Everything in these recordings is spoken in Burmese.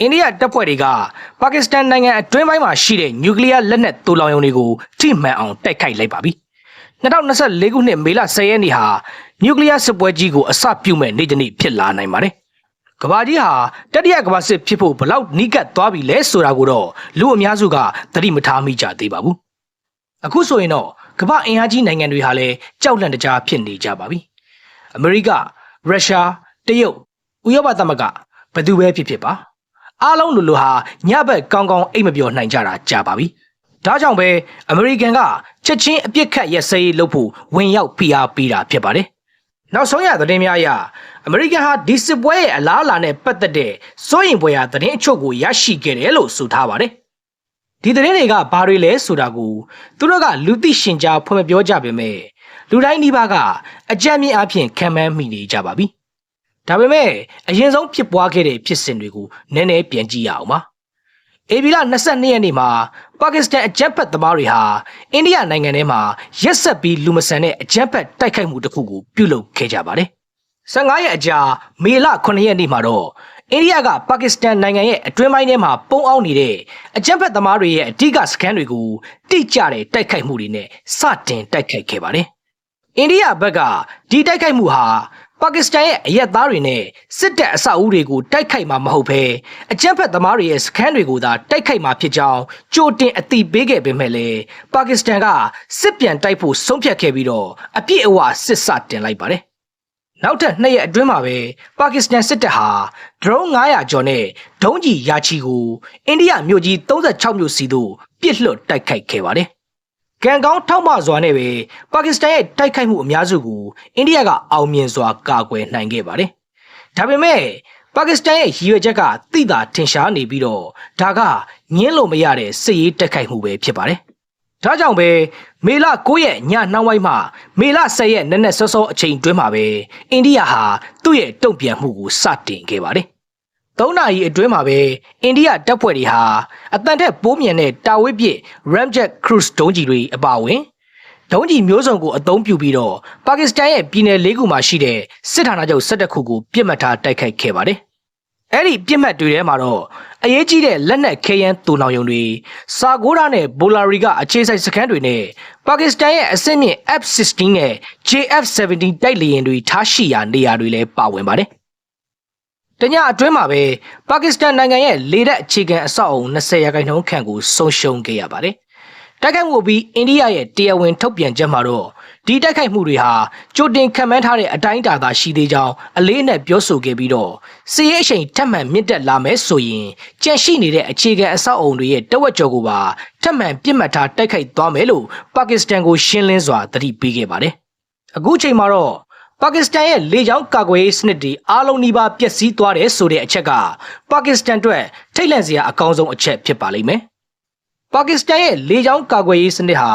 အိန္ဒိယတပ်ဖွဲ့တွေကပါကစ္စတန်နိုင်ငံအတွင်းပိုင်းမှာရှိတဲ့နျူကလ িয়ার လက်နက်တူလောင်ရုံတွေကိုထိမှန်အောင်တိုက်ခိုက်လိုက်ပါပြီ။2024ခုနှစ်မေလ10ရက်နေ့ဟာနျူကလ িয়ার စစ်ပွဲကြီးကိုအစပြုမဲ့နေ့တစ်နေ့ဖြစ်လာနိုင်ပါတယ်။ကမ္ဘာကြီးဟာတတိယကမ္ဘာစစ်ဖြစ်ဖို့ဘလောက်နီးကပ်သွားပြီလဲဆိုတာကိုတော့လူအများစုကသတိမထားမိကြသေးပါဘူး။အခုဆိုရင်တော့ကမ္ဘာအင်အားကြီးနိုင်ငံတွေဟာလည်းကြောက်လန့်တကြားဖြစ်နေကြပါပြီ။အမေရိကရုရှားတရုတ်ဥရောပသမဂ္ဂဘယ်သူပဲဖြစ်ဖြစ်ပါ အားလုံးလူလူဟာညဘက်ကောင်းကောင်းအိတ်မပြောနိုင်ကြတာကြာပါပြီဒါကြောင့်ပဲအမေရိကန်ကချက်ချင်းအပြစ်ခတ်ရက်စဲရေးလုပ်ဖို့ဝင်ရောက်ဖိအားပေးတာဖြစ်ပါတယ်နောက်ဆုံးရသတင်းများအရအမေရိကန်ဟာဒီစစ်ပွဲရဲ့အလားအလာနဲ့ပတ်သက်တဲ့စိုးရင်ပွဲရာသတင်းအချို့ကိုရရှိခဲ့တယ်လို့ဆိုထားပါတယ်ဒီသတင်းတွေကဘာတွေလဲဆိုတာကိုသူတို့ကလူသိရှင်ကြားဖွင့်မပြောကြပေမဲ့လူတိုင်းဒီပါကအကြမ်းမြင့်အဖြစ်ခံမှန်းမိနေကြပါပြီ။ ဒါပေမဲ့အရင်ဆုံးဖြစ်ပွားခဲ့တဲ့ဖြစ်စဉ်တွေကိုနည်းနည်းပြန်ကြည့်ရအောင်ပါ။အေဗီလာ22ရက်နေ့မှာပါကစ္စတန်အကြမ်းဖက်သမားတွေဟာအိန္ဒိယနိုင်ငံထဲမှာရက်ဆက်ပြီးလူမဆန်တဲ့အကြမ်းဖက်တိုက်ခိုက်မှုတစ်ခုကိုပြုလုပ်ခဲ့ကြပါတယ်။15ရက်အကြာမေလ9ရက်နေ့မှာတော့အိန္ဒိယကပါကစ္စတန်နိုင်ငံရဲ့အတွင်းပိုင်းထဲမှာပုံအောင်နေတဲ့အကြမ်းဖက်သမားတွေရဲ့အဓိကစခန်းတွေကိုတိကျတဲ့တိုက်ခိုက်မှုတွေနဲ့စတင်တိုက်ခိုက်ခဲ့ပါတယ်။အိန္ဒိယဘက်ကဒီတိုက်ခိုက်မှုဟာ ပါကစ္စတန်ရဲ့အရက်သားတွေနဲ့စစ်တပ်အဆောက်အဦတွေကိုတိုက်ခိုက်မှာမဟုတ်ဘဲအကြမ်းဖက်သမားတွေရဲ့စခန်းတွေကိုသာတိုက်ခိုက်မှာဖြစ်ကြောင်းကြိုတင်အသိပေးခဲ့ပေမဲ့လည်းပါကစ္စတန်ကစစ်ပြန်တိုက်ဖို့ဆုံးဖြတ်ခဲ့ပြီးတော့အပြည့်အဝစစ်စတင်လိုက်ပါတယ်။နောက်ထပ်နှစ်ရက်အတွင်းမှာပဲပါကစ္စတန်စစ်တပ်ဟာ drone 900ကျော်နဲ့ဒုံးကျည်ယာချီကိုအိန္ဒိယမြို့ကြီး36မြို့စီသို့ပစ်လွှတ်တိုက်ခိုက်ခဲ့ပါတယ်။ ကံကောင်းထောက်မစွာနဲ့ပဲပါကစ္စတန်ရဲ့တိုက်ခိုက်မှုအများစုကိုအိန္ဒိယကအောင်မြင်စွာကာကွယ်နိုင်ခဲ့ပါတယ်။ဒါပေမဲ့ပါကစ္စတန်ရဲ့ရည်ရွယ်ချက်ကသိတာထင်ရှားနေပြီးတော့ဒါကငင်းလို့မရတဲ့စစ်ရေးတိုက်ခိုက်မှုပဲဖြစ်ပါတယ်။ဒါကြောင့်ပဲမေလ9ရက်ညနှောင်းပိုင်းမှမေလ10ရက်နက်နက်စောစောအချိန်တွင်းမှာပဲအိန္ဒိယဟာသူ့ရဲ့တုံ့ပြန်မှုကိုစတင်ခဲ့ပါတယ်။ ၃နာရီအတွင်းမှာပဲအိန္ဒိယတပ်ဖွဲ့တွေဟာအတန်ထက်ပိုးမြန်တဲ့တာဝစ်ပစ် Ramjet Cruise ဒုံးကျည်တွေအပါအဝင်ဒုံးကျည်မျိုးစုံကိုအသုံးပြုပြီးတော့ပါကစ္စတန်ရဲ့ပြည်နယ်၄ခုမှာရှိတဲ့စစ်ဌာနချုပ်၁၁ခုကိုပြစ်မှတ်ထားတိုက်ခိုက်ခဲ့ပါတယ်။အဲ့ဒီပြစ်မှတ်တွေထဲမှာတော့အရေးကြီးတဲ့လက်နက်ခဲယမ်းတူနောင်ယုံတွေစာဂိုးရာနဲ့ဘိုလာရီကအခြေစိုက်စခန်းတွေနဲ့ပါကစ္စတန်ရဲ့အဆင့်မြင့် F-16 နဲ့ JF-17 တိုက်လေယာဉ်တွေထားရှိရာနေရာတွေလည်းပါဝင်ပါတယ် တညအတွင်းမှာပဲပါကစ္စတန်နိုင်ငံရဲ့လေတပ်အခြေခံအဆောက်အုံ20ရာခိုင်နှုန်းခန့်ကိုဆုံးရှုံးခဲ့ရပါတယ်။တိုက်ခိုက်မှုပြီးအိန္ဒိယရဲ့တရားဝင်ထုတ်ပြန်ချက်မှာတော့ဒီတိုက်ခိုက်မှုတွေဟာကြိုတင်ခံမှန်းထားတဲ့အတိုင်းအတာသာရှိသေးကြောင်းအလေးနဲ့ပြောဆိုခဲ့ပြီးတော့စီးရဲအချိန်ထပ်မံမြင့်တက်လာမယ်ဆိုရင်ကြန့်ရှိနေတဲ့အခြေခံအဆောက်အုံတွေရဲ့တဝက်ကျော်ကိုပါထပ်မံပြစ်မှတ်ထားတိုက်ခိုက်သွားမယ်လို့ပါကစ္စတန်ကိုရှင်းလင်းစွာသတိပေးခဲ့ပါတယ်။အခုချိန်မှာတော့ ပါကစ္စတန်ရဲ့လေကြောင်းကာကွယ်ရေးစနစ်တွေအားလုံးနီးပါးပျက်စီးသွားတယ်ဆိုတဲ့အချက်ကပါကစ္စတန်အတွက်ထိတ်လန့်စရာအကောင်းဆုံးအချက်ဖြစ်ပါလိမ့်မယ်။ပါကစ္စတန်ရဲ့လေကြောင်းကာကွယ်ရေးစနစ်ဟာ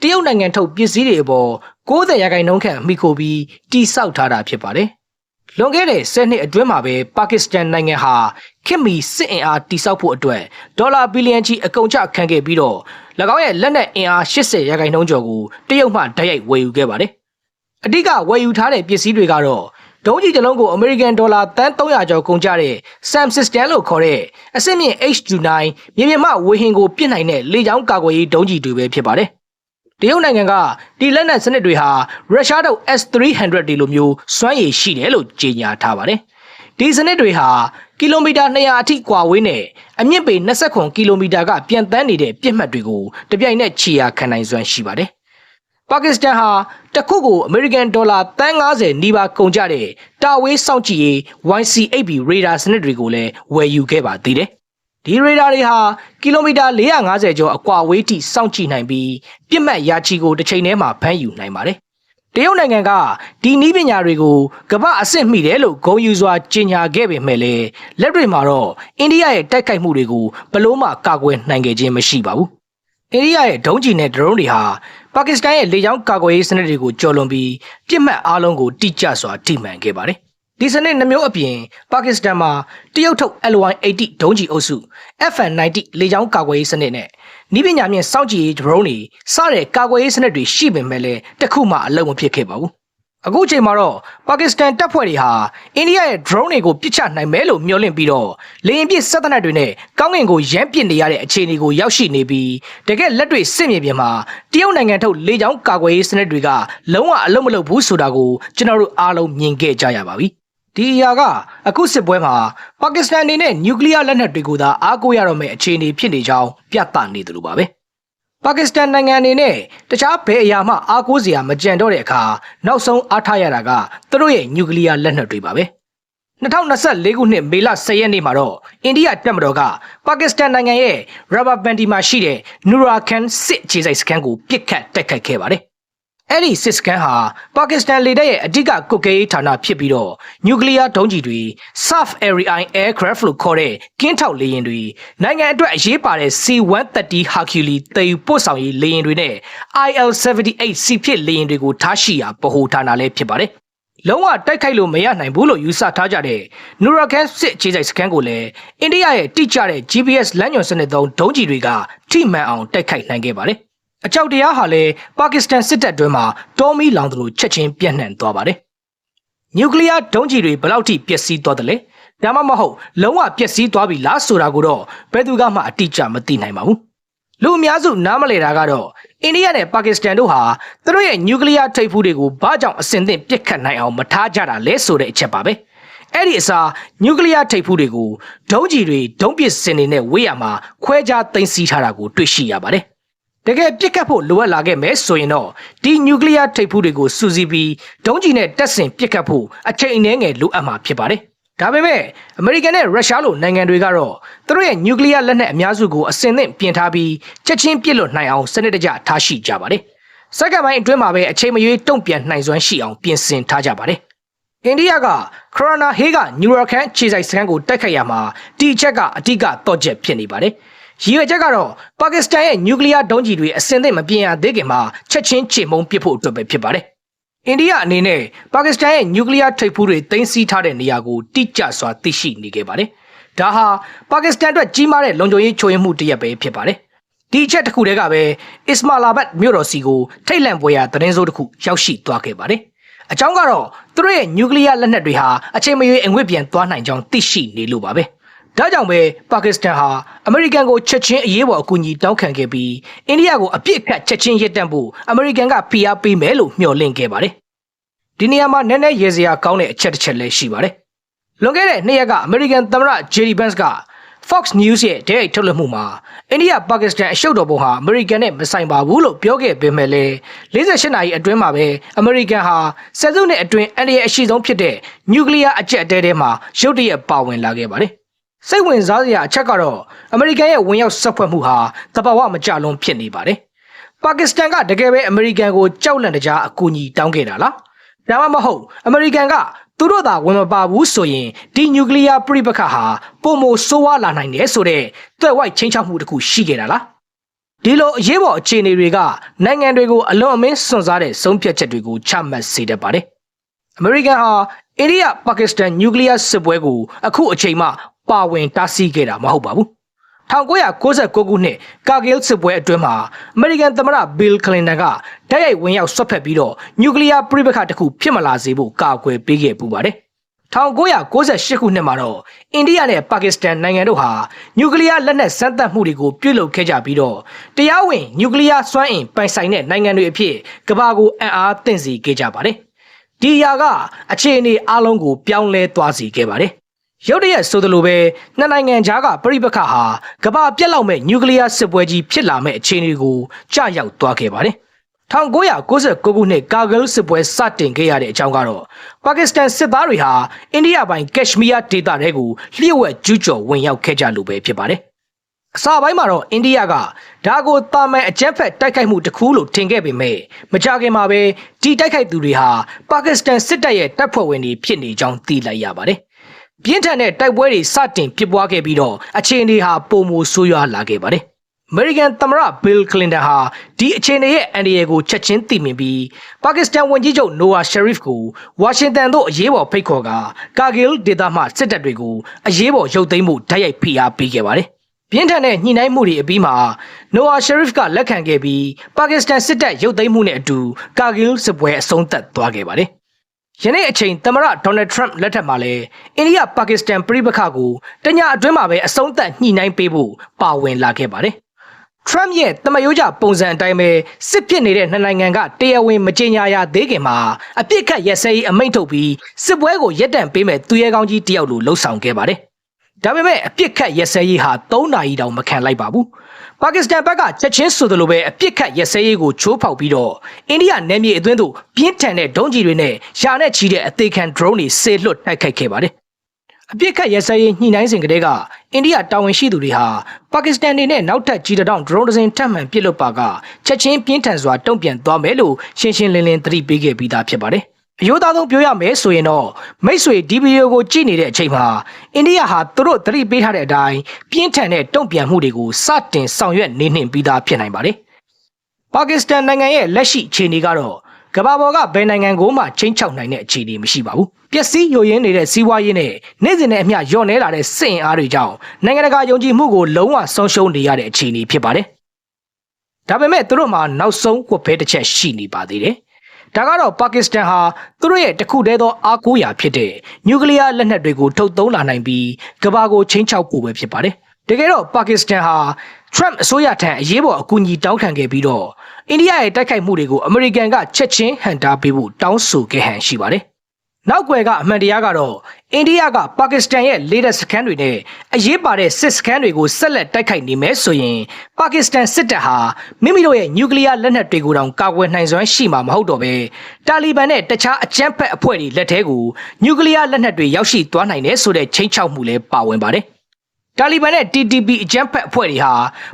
တရုတ်နိုင်ငံထုတ်ပစ္စည်းတွေအပေါ်90ရာခိုင်နှုန်းခန့်မိခိုပြီးတိစောက်ထားတာဖြစ်ပါတယ်။လွန်ခဲ့တဲ့10နှစ်အတွင်းမှာပဲပါကစ္စတန်နိုင်ငံဟာခင်မီစစ်အင်အားတိစောက်ဖို့အတွက်ဒေါ်လာဘီလီယံကြီးအကုန်ကျခံခဲ့ပြီးတော့၎င်းရဲ့လက်နက်အင်အား80ရာခိုင်နှုန်းကျော်ကိုတရုတ်မှတိုက်ရိုက်ဝယ်ယူခဲ့ပါတယ်။ အဓိကဝယ်ယူထားတဲ့ပစ္စည်းတွေကတော့ဒုံးကြီးတစ်လုံးကိုအမေရိကန်ဒေါ်လာတန်း300ကျော်ကုန်ကျတဲ့ Sam System လို့ခေါ်တဲ့အဆင့်မြင့် H29 မြေပြင်မှဝေဟင်ကိုပြစ်နိုင်တဲ့လေကြောင်းကာကွယ်ရေးဒုံးကြီးတွေပဲဖြစ်ပါတယ်။တရုတ်နိုင်ငံကဒီလက်နက်စနစ်တွေဟာရုရှားတို့ S300 တွေလိုမျိုးစွမ်းရည်ရှိတယ်လို့ကြေညာထားပါတယ်။ဒီစနစ်တွေဟာကီလိုမီတာ200အထိကွာဝေးနဲ့အမြင့်ပေ29ကီလိုမီတာကပြန်တန်းနေတဲ့ပြစ်မှတ်တွေကိုတပြိုင်နက်ခြေရာခံနိုင်စွမ်းရှိပါတယ်။ ပါကစ္စတန်ဟာတခုကိုအမေရိကန်ဒေါ်လာတန်း90နီးပါးကုန်ကျတဲ့တာဝေးစောင့်ကြည့်ရေး YCAB ရေဒါစနစ်တွေကိုလည်းဝယ်ယူခဲ့ပါသေးတယ်။ဒီရေဒါတွေဟာကီလိုမီတာ450ကျော်အကွာဝေးထိစောင့်ကြည့်နိုင်ပြီးပြစ်မှတ်ရာချီကိုတစ်ချိန်တည်းမှာဖမ်းယူနိုင်ပါတယ်။တရုတ်နိုင်ငံကဒီနည်းပညာတွေကိုကမ္ဘာအဆင့်မိတယ်လို့ဂုဏ်ယူစွာကြေညာခဲ့ပေမဲ့လည်းလက်တွေမှာတော့အိန္ဒိယရဲ့တိုက်ခိုက်မှုတွေကိုဘလို့မှကာကွယ်နိုင်ခဲ့ခြင်းမရှိပါဘူး။အိန္ဒိယရဲ့ဒုံးကျည်နဲ့ဒရုန်းတွေဟာ ပါကစ္စတန်ရဲ့လေကြောင်းကာကွယ်ရေးစနစ်တွေကိုကျော်လွန်ပြီးပြစ်မှတ်အားလုံးကိုတိကျစွာထိမှန်ခဲ့ပါတယ်။ဒီစနစ်နှမျိုးအပြင်ပါကစ္စတန်မှာတရုတ်ထုတ် LY80 ဒုံးကျည်အုပ်စု FN90 လေကြောင်းကာကွယ်ရေးစနစ်နဲ့နီးပညာမြင့်စောင့်ကြည့်ရေး drone တွေစတဲ့ကာကွယ်ရေးစနစ်တွေရှိပေမဲ့လည်းတခုမှအလုံးမဖြစ်ခဲ့ပါဘူး။ အခုချိန်မှာတော့ပါကစ္စတန်တပ်ဖွဲ့တွေဟာအိန္ဒိယရဲ့ drone တွေကိုပစ်ချနိုင်မယ်လို့မျှော်လင့်ပြီးတော့လေယာဉ်ပစ်စက်သနက်တွေနဲ့ကောင်းကင်ကိုရမ်းပစ်နေရတဲ့အခြေအနေကိုရောက်ရှိနေပြီးတကယ်လက်တွေ့စစ်မြေပြင်မှာတရုတ်နိုင်ငံထုတ်လေကြောင်းကာကွယ်ရေးစနစ်တွေကလုံးဝအလုံးမလုံးဘူးဆိုတာကိုကျွန်တော်တို့အားလုံးမြင်ခဲ့ကြရပါပြီ။ဒီအရာကအခုစစ်ပွဲမှာပါကစ္စတန်အနေနဲ့နျူကလ িয়ার လက်နက်တွေကိုသာအားကိုးရတော့မယ့်အခြေအနေဖြစ်နေကြောင်းပြသနေသလိုပါပဲ။ ပါကစ္စတန်နိုင်ငံအနေနဲ့တခြားဘယ်အရာမှအားကိုးစရာမကြံတော့တဲ့အခါနောက်ဆုံးအားထားရတာကသူတို့ရဲ့နျူကလ িয়ার လက်နက်တွေပါပဲ2024ခုနှစ်မေလ10ရက်နေ့မှာတော့အိန္ဒိယတပ်မတော်ကပါကစ္စတန်နိုင်ငံရဲ့ရာဘာဘန်ဒီမှာရှိတဲ့နူရာခန်စစ်ခြေစိုက်စခန်းကိုပစ်ခတ်တိုက်ခိုက်ခဲ့ပါတယ် အဲ့ဒီစစ်စကန်ဟာပါကစ္စတန်လေတပ်ရဲ့အဓိကကုတ်ကဲရေးဌာနဖြစ်ပြီးတော့နျူကလ িয়ার ဒုံးကျည်တွေ SAF Area Aircraft လို့ခေါ်တဲ့ကင်းထောက်လေယာဉ်တွေနိုင်ငံအတွက်အရေးပါတဲ့ C-130 Hercules တည်ယူပို့ဆောင်ရေးလေယာဉ်တွေနဲ့ IL-78 စီဖြစ်လေယာဉ်တွေကိုထားရှိရာဗဟိုဌာနလည်းဖြစ်ပါတယ်။လုံးဝတိုက်ခိုက်လို့မရနိုင်ဘူးလို့ယူဆထားကြတဲ့ Nurakan စစ်အခြေစိုက်စခန်းကိုလည်းအိန္ဒိယရဲ့တိကျတဲ့ GPS လမ်းညွှန်စနစ်သုံးဒုံးကျည်တွေကထိမှန်အောင်တိုက်ခိုက်နိုင်ခဲ့ပါတယ်။ အကြောက်တရားဟာလည်းပါကစ္စတန်စစ်တပ်တွင်းမှာတောမီလောင်သလိုချက်ချင်းပြန့်နှံ့သွားပါတယ်။နျူကလ িয়ার ဒုံးကျည်တွေဘယ်လောက်ထိပျက်စီးသွားတယ်လဲ။ဒါမှမဟုတ်လုံးဝပျက်စီးသွားပြီလားဆိုတာကိုတော့ဘယ်သူကမှအတိအကျမသိနိုင်ပါဘူး။လူအများစုနားမလည်တာကတော့အိန္ဒိယနဲ့ပါကစ္စတန်တို့ဟာသူတို့ရဲ့နျူကလ িয়ার ထိပ်ဖူးတွေကိုဘာကြောင့်အစင်သင့်ပစ်ခတ်နိုင်အောင်မထားကြတာလဲဆိုတဲ့အချက်ပါပဲ။အဲ့ဒီအစားနျူကလ িয়ার ထိပ်ဖူးတွေကိုဒုံးကျည်တွေဒုံးပစ်စင်တွေနဲ့ဝေးရမှာခွဲခြားသိမ်းဆည်းထားတာကိုတွေ့ရှိရပါတယ်။ တကယ်ပြစ်ခတ်ဖို့လိုအပ်လာခဲ့မယ်ဆိုရင်တော့ဒီနျူကလ িয়ার ထိပ်ဖူးတွေကိုစူးစီးပြီးဒုံးကျည်နဲ့တက်ဆင်ပြစ်ခတ်ဖို့အချိန်အနည်းငယ်လိုအပ်မှာဖြစ်ပါတယ်။ဒါပေမဲ့အမေရိကန်နဲ့ရုရှားလိုနိုင်ငံတွေကတော့သူတို့ရဲ့နျူကလ িয়ার လက်နက်အများစုကိုအစင်သင့်ပြင်ထားပြီးချက်ချင်းပြစ်လွတ်နိုင်အောင်စနစ်တကျထားရှိကြပါတယ်။စက္ကန့်ပိုင်းအတွင်းမှာပဲအချိန်မရွေးတုံ့ပြန်နိုင်စွမ်းရှိအောင်ပြင်ဆင်ထားကြပါတယ်။ အိန္ဒိယကခရိုနာဟေးကနျူရာခန်ခြေဆိုင်စခန်းကိုတိုက်ခိုက်ရမှာဒီအချက်ကအဓိကတော့ချက်ဖြစ်နေပါတယ်။ ရည်ရွယ်ချက်ကတော့ပါကစ္စတန်ရဲ့နျူကလ িয়ার ဒုံးကျည်တွေအစင်သင့်မပြင်းရသေးခင်မှာချက်ချင်းချေမှုန်းပစ်ဖို့အတွက်ပဲဖြစ်ပါတယ်။အိန္ဒိယအနေနဲ့ပါကစ္စတန်ရဲ့နျူကလ িয়ার ထိပ်ဖူးတွေတင်စီထားတဲ့နေရာကိုတိကျစွာသိရှိနေခဲ့ပါတယ်။ဒါဟာပါကစ္စတန်အတွက်ကြီးမားတဲ့လုံခြုံရေးချိုးယွင်းမှုတစ်ရပ်ပဲဖြစ်ပါတယ်။ဒီအချက်တစ်ခုတည်းကပဲအစ္စမာလာဘတ်မြို့တော်စီကိုထိတ်လန့်ပွဲရာသတင်းစိုးတစ်ခုရောက်ရှိသွားခဲ့ပါတယ်။အကြောင်းကတော့သူတို့ရဲ့နျူကလ িয়ার လက်နက်တွေဟာအချိန်မရွေးအငွေ့ပြန်သွားနိုင်ကြောင်းသိရှိနေလို့ပါပဲ။ ဒါကြောင့်ပဲပါကစ္စတန်ဟာအမေရိကန်ကိုချက်ချင်းအရေးပေါ်အကူအညီတောင်းခံခဲ့ပြီးအိန္ဒိယကိုအပြစ်အခတ်ချက်ချင်းရစ်တန့်ဖို့အမေရိကန်ကဖိအားပေးမယ်လို့မျှော်လင့်ခဲ့ပါတယ်။ဒီနေရာမှာနည်းနည်းရေစရာကောင်းတဲ့အချက်တစ်ချက်လည်းရှိပါတယ်။လွန်ခဲ့တဲ့နှစ်ရက်ကအမေရိကန်သမ္မတ JD Vance က Fox News ရဲ့တဲ့ရိုက်ထုတ်လွှင့်မှုမှာအိန္ဒိယပါကစ္စတန်အရှုပ်တော်ပုံဟာအမေရိကန်နဲ့မဆိုင်ပါဘူးလို့ပြောခဲ့ပေမဲ့လည်း48နာရီအတွင်းမှာပဲအမေရိကန်ဟာဆယ်စုနှစ်အတွင်းအန္တရာယ်အရှိဆုံးဖြစ်တဲ့နျူကလ িয়ার အကျက်အတဲထဲမှာရုတ်တရက်ပါဝင်လာခဲ့ပါတယ်။ စိတ်ဝင်စားစရာအချက်ကတော့အမေရိကန်ရဲ့ဝင်ရောက်ဆက်ဖွဲ့မှုဟာတဘာဝမကြလုံးဖြစ်နေပါတယ်။ပါကစ္စတန်ကတကယ်ပဲအမေရိကန်ကိုကြောက်လန့်တကြားအကူအညီတောင်းခဲ့တာလား။ဒါမှမဟုတ်အမေရိကန်ကသူတို့သာဝင်မပါဘူးဆိုရင်ဒီနျူကလ িয়ার ပြိပခါဟာပုံမဆိုးဝါးလာနိုင်တယ်ဆိုတဲ့တွက်ဝိုက်ချင်းချောက်မှုတစ်ခုရှိခဲ့တာလားဒီလိုအရေးပေါ်အခြေအနေတွေကနိုင်ငံတွေကိုအလွန်အမင်းစွန့်စားတဲ့ဆုံးဖြတ်ချက်တွေကိုချမှတ်စေတတ်ပါတယ်အမေရိကန်ဟာအိန္ဒိယပါကစ္စတန်နျူကလ িয়ার စစ်ပွဲကိုအခုအချိန်မှ ပါဝင်တားဆီးခဲ့တာမဟုတ်ပါဘူး1996ခုနှစ်ကာဂီလ်စစ်ပွဲအတွင်းမှာအမေရိကန်သမ္မတဘီလ်ကလင်တန်ကတိုက်ရိုက်ဝင်ရောက်ဆွတ်ဖက်ပြီးတော့နျူကလ িয়ার ပြိပခါတစ်ခုဖြစ်မလာစေဖို့ကာကွယ်ပေးခဲ့ပူပါတယ်1998ခုနှစ်မှာတော့အိန္ဒိယနဲ့ပါကစ္စတန်နိုင်ငံတို့ဟာနျူကလ িয়ার လက်နက်စမ်းသပ်မှုတွေကိုပြုလုပ်ခဲ့ကြပြီးတော့တရားဝင်နျူကလ িয়ার စွမ်းအင်ပိုင်ဆိုင်တဲ့နိုင်ငံတွေအဖြစ်ကမ္ဘာကိုအံ့အားသင့်စေခဲ့ကြပါတယ်။ဒီအရာကအခြေအနေအလုံးကိုပြောင်းလဲသွားစေခဲ့ပါတယ်။ ရုတ်တရက်ဆိုသလိုပဲနှစ်နိုင်ငံကြားကပြိပခါဟာကမ္ဘာပြက်လောက်မဲ့နျူကလ িয়ার စစ်ပွဲကြီးဖြစ်လာမဲ့အခြေအနေကိုကြာရောက်သွားခဲ့ပါတယ်။1999ခုနှစ်ကာဂယ်စစ်ပွဲစတင်ခဲ့ရတဲ့အကြောင်းကတော့ပါကစ္စတန်စစ်သားတွေဟာအိန္ဒိယပိုင်ကက်ရှ်မီးယားဒေသတွေကိုလျှို့ဝှက်ကျူးကျော်ဝင်ရောက်ခဲ့ကြလို့ပဲဖြစ်ပါတယ်။အစပိုင်းမှာတော့အိန္ဒိယကဒါကိုတာမန်အကြမ်းဖက်တိုက်ခိုက်မှုတစ်ခုလို့ထင်ခဲ့ပေမဲ့မကြခင်မှာပဲဒီတိုက်ခိုက်သူတွေဟာပါကစ္စတန်စစ်တပ်ရဲ့တပ်ဖွဲ့ဝင်တွေဖြစ်နေကြောင်းသိလိုက်ရပါတယ်။ ပြင်းထန်တဲ့တိုက်ပွဲတွေစတင်ဖြစ်ပွားခဲ့ပြီးတော့အခြေအနေဟာပုံမဆိုးရွားလာခဲ့ပါတယ်။ American သမ္မတ Bill Clinton ဟာဒီအခြေအနေရဲ့အန်ဒီယေကိုချက်ချင်းသိမြင်ပြီးပါကစ္စတန်ဝန်ကြီးချုပ် Nawaz Sharif ကိုဝါရှင်တန်သို့အရေးပေါ်ဖိတ်ခေါ်ကာကာဂီလ်ဒေသမှစစ်တပ်တွေကိုအရေးပေါ်ရုပ်သိမ်းမှုဓာတ်ရိုက်ဖိအားပေးခဲ့ပါတယ်။ပြင်းထန်တဲ့ညှိနှိုင်းမှုတွေအပြီးမှာ Nawaz Sharif ကလက်ခံခဲ့ပြီးပါကစ္စတန်စစ်တပ်ရုပ်သိမ်းမှုနဲ့အတူကာဂီလ်စစ်ပွဲအဆုံးသတ်သွားခဲ့ပါတယ် ယနေ့အချိန်သမ္မတဒေါ်နယ်ထရမ့်လက်ထက်မှာလည်းအိန္ဒိယပါကစ္စတန်ပြည်ပခါကိုတညအတွင်းမှာပဲအဆုံးသတ်ညှိနှိုင်းပေးဖို့ပါဝင်လာခဲ့ပါတယ်။ Trump ရဲ့တမယိုးကြပုံစံအတိုင်းပဲစစ်ဖြစ်နေတဲ့နှစ်နိုင်ငံကတရားဝင်မကြေညာရသေးခင်မှာအပြစ်ခတ်ရက်စဲရေးအမိန့်ထုတ်ပြီးစစ်ပွဲကိုရပ်တန့်ပေးမဲ့သူရဲကောင်းကြီးတယောက်လိုလှုပ်ဆောင်ခဲ့ပါတယ်။ဒါပေမဲ့အပြစ်ခတ်ရက်စဲရေးဟာ3နာရီတောင်မခံလိုက်ပါဘူး။ ပါကစ္စတန်ဘက်ကချက်ချင်းဆိုသလိုပဲအပြစ်ခတ်ရက်စဲရေးကိုချိုးဖောက်ပြီးတော့အိန္ဒိယနယ်မြေအတွင်းသို့ပြင်းထန်တဲ့ဒုံးကြီးတွေနဲ့ရှာနဲ့ချီတဲ့အသေးခံ drone တွေဆေလွတ်တိုက်ခိုက်ခဲ့ပါတယ်။အပြစ်ခတ်ရက်စဲရေးညှိနှိုင်းစဉ်ကတည်းကအိန္ဒိယတာဝန်ရှိသူတွေဟာပါကစ္စတန်နေနဲ့နောက်ထပ်ကြီးတောင် drone တစ်စင်းထပ်မံပစ်လွတ်ပါကချက်ချင်းပြင်းထန်စွာတုံ့ပြန်သွားမယ်လို့ရှင်းရှင်းလင်းလင်းသတိပေးခဲ့ပြီးသားဖြစ်ပါတယ်။ အယိုးသားဆုံးပြောရမယ်ဆိုရင်တော့မိတ်ဆွေဒီဗီဒီယိုကိုကြည့်နေတဲ့အချိန်မှာအိန္ဒိယဟာသူတို့သတိပေးထားတဲ့အတိုင်းပြင်းထန်တဲ့တုံ့ပြန်မှုတွေကိုစတင်ဆောင်ရွက်နေနှင်ပြီးသားဖြစ်နိုင်ပါတယ်။ပါကစ္စတန်နိုင်ငံရဲ့လက်ရှိအခြေအနေကတော့ကမ္ဘာပေါ်ကဘယ်နိုင်ငံကိုမှချင်းချောက်နိုင်တဲ့အခြေအနေမရှိပါဘူး။ပျက်စီးယိုယွင်းနေတဲ့စီးပွားရေးနဲ့နေ့စဉ်နဲ့အမျှညော့နေလာတဲ့စစ်အင်အားတွေကြောင့်နိုင်ငံတကာယုံကြည်မှုကိုလုံးဝဆုံးရှုံးနေရတဲ့အခြေအနေဖြစ်ပါတယ်။ဒါပေမဲ့သူတို့မှာနောက်ဆုံးကွက်ဖဲတစ်ချက်ရှိနေပါသေးတယ်။ ဒါကတော့ပါကစ္စတန်ဟာသူတို့ရဲ့တခုတည်းသောအားကိုးရာဖြစ်တဲ့နျူကလ িয়ার လက်နက်တွေကိုထုတ်သုံးလာနိုင်ပြီးကမ္ဘာကိုချင်းချောက်ဖို့ပဲဖြစ်ပါတယ်။တကယ်တော့ပါကစ္စတန်ဟာ Trump အစိုးရထံအရေးပေါ်အကူအညီတောင်းခံခဲ့ပြီးတော့အိန္ဒိယရဲ့တိုက်ခိုက်မှုတွေကိုအမေရိကန်ကချက်ချင်းဟန်တာပေးဖို့တောင်းဆိုခဲ့ဟန်ရှိပါတယ်။ နောက်ွယ်ကအမှန်တရားကတော့အိန္ဒိယကပါကစ္စတန်ရဲ့ latest စကန်တွေနဲ့အရေးပါတဲ့စစ်စကန်တွေကိုဆက်လက်တိုက်ခိုက်နေမယ်ဆိုရင်ပါကစ္စတန်စစ်တပ်ဟာမိမိတို့ရဲ့နျူကလ িয়ার လက်နက်တွေကိုတောင်ကာကွယ်နိုင်စွမ်းရှိမှာမဟုတ်တော့ပဲတာလီဘန်နဲ့တခြားအကြမ်းဖက်အဖွဲ့တွေလက်ထဲကိုနျူကလ িয়ার လက်နက်တွေရောက်ရှိသွားနိုင်တယ်ဆိုတဲ့ချိန်ချောက်မှုလည်းပါဝင်ပါတယ် တာလီဘန်နဲ့ TTP အကြမ်းဖက်အဖွဲ့တွေဟာ